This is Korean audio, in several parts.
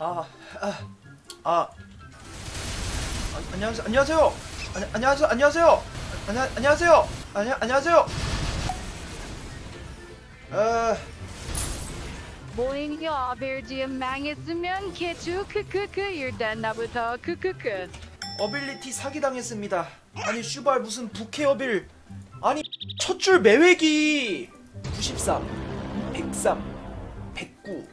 아, 아, 아, 아 안녕하세요, 안녕하세요, 아니, 안녕하세요, 안녕하세요, 아니, 안녕하세요, 아니, 안녕하세요. 아, Boing aver지에 망했으면 개추 크크크 일단 나부터 크크크. 어빌리티 사기 당했습니다. 아니 슈발 무슨 부캐 어빌? 아니 첫 줄 매획이 93, 103, 109,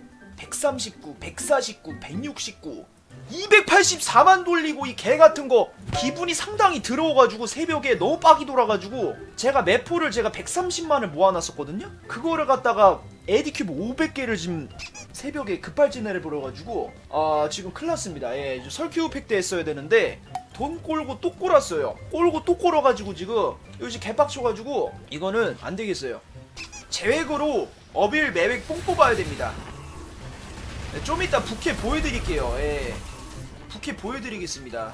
139, 149, 169, 284만 돌리고 이 개 같은 거 기분이 상당히 들어가지고 새벽에 너무 빡이 돌아가지고 제가 매포를 제가 130만을 모아놨었거든요. 그거를 갖다가 에디 큐브 500개를 지금 새벽에 급발진을 해버려가지고 아 지금 큰일났습니다. 예, 설큐 팩때 했어야 되는데 돈 꼴고 또 꼴았어요. 꼴고 또 꼴어가지고 지금 요즘 개빡쳐가지고 이거는 안 되겠어요. 재획으로 어빌 매획 뽕 뽑아야 됩니다. 네, 좀 이따 부캐 보여드릴게요. 예. 부캐 보여드리겠습니다.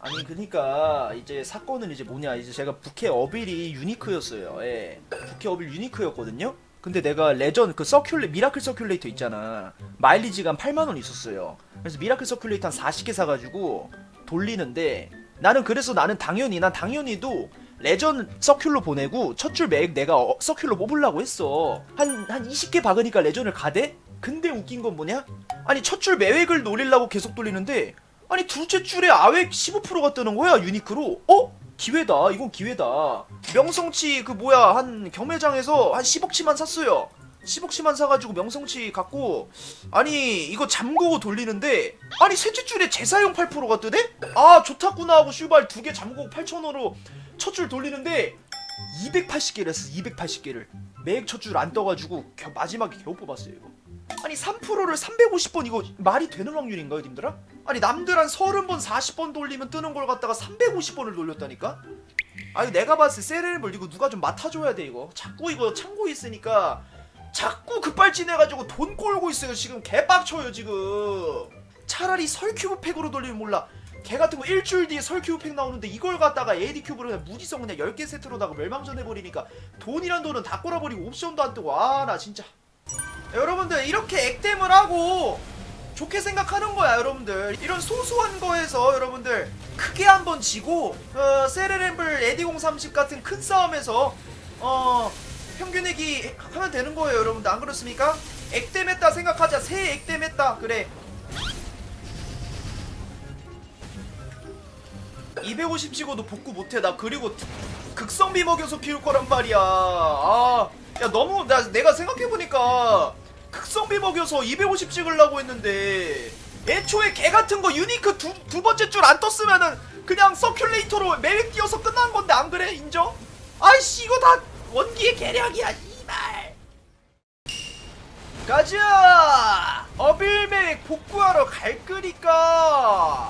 아니 그니까 이제 사건은 이제 뭐냐 이제 제가 부캐 어빌이 유니크였어요. 예. 부캐 어빌 유니크였거든요. 근데 내가 레전 그 서큘레 미라클 서큘레이터 있잖아. 마일리지가 한 8만 원 있었어요. 그래서 미라클 서큘레이터 한 40개 사 가지고 돌리는데 나는 그래서 나는 당연히 난 당연히도 레전 서큘로 보내고 첫줄맥 내가 어, 서큘로 뽑으려고 했어. 한 한 20개 박으니까 레전을 가대? 근데 웃긴 건 뭐냐? 아니 첫 줄 매획을 노리려고 계속 돌리는데 아니 둘째 줄에 아획 15%가 뜨는 거야 유니크로 어? 기회다 이건 기회다 명성치 그 뭐야 한 경매장에서 한 10억치만 샀어요 10억치만 사가지고 명성치 갖고 아니 이거 잠그고 돌리는데 아니 셋째 줄에 재사용 8%가 뜨네? 아 좋다구나 하고 슈발 두 개 잠그고 8천원으로 첫 줄 돌리는데 280개를 했어 280개를 매일 첫줄 안 떠가지고 겨- 마지막에 겨우 뽑았어요 이거 아니 3%를 350번 이거 말이 되는 확률인가요 님들아? 아니 남들 한 30번 40번 돌리면 뜨는 걸 갖다가 350번을 돌렸다니까? 아니 내가 봤을 때 세레를 이거 누가 좀 맡아줘야 돼 이거. 자꾸 이거 창고에 있으니까 자꾸 급발진해가지고 돈 꼴고 있어요 지금. 개빡쳐요 지금. 차라리 설큐브 팩으로 돌리면 몰라. 개 같은 거 일주일 뒤에 설큐브 팩 나오는데 이걸 갖다가 AD 큐브로 그냥 무지성 그냥 10개 세트로다가 멸망전 해버리니까 돈이란 돈은 다 꼬라버리고 옵션도 안 뜨고. 아 나 진짜 여러분들 이렇게 액땜을 하고 좋게 생각하는 거야 여러분들. 이런 소소한 거에서 여러분들 크게 한번 지고 어, 세레렘블 에디030 같은 큰 싸움에서 어 평균액이 하면 되는 거예요 여러분들. 안 그렇습니까? 액땜했다 생각하자. 새 액땜했다. 그래. 250 찍어도 복구 못해. 나 그리고 극성비 먹여서 키울 거란 말이야. 아, 야 너무 나 내가 생각해보니까 극성비 먹여서 250 찍으려고 했는데 애초에 개 같은 거 유니크 두, 두 번째 줄 안 떴으면은 그냥 서큘레이터로 매일 뛰어서 끝난 건데 안 그래? 인정? 아이씨 이거 다 원기의 계략이야 이발. 가자! 어빌맥 복구하러 갈 거니까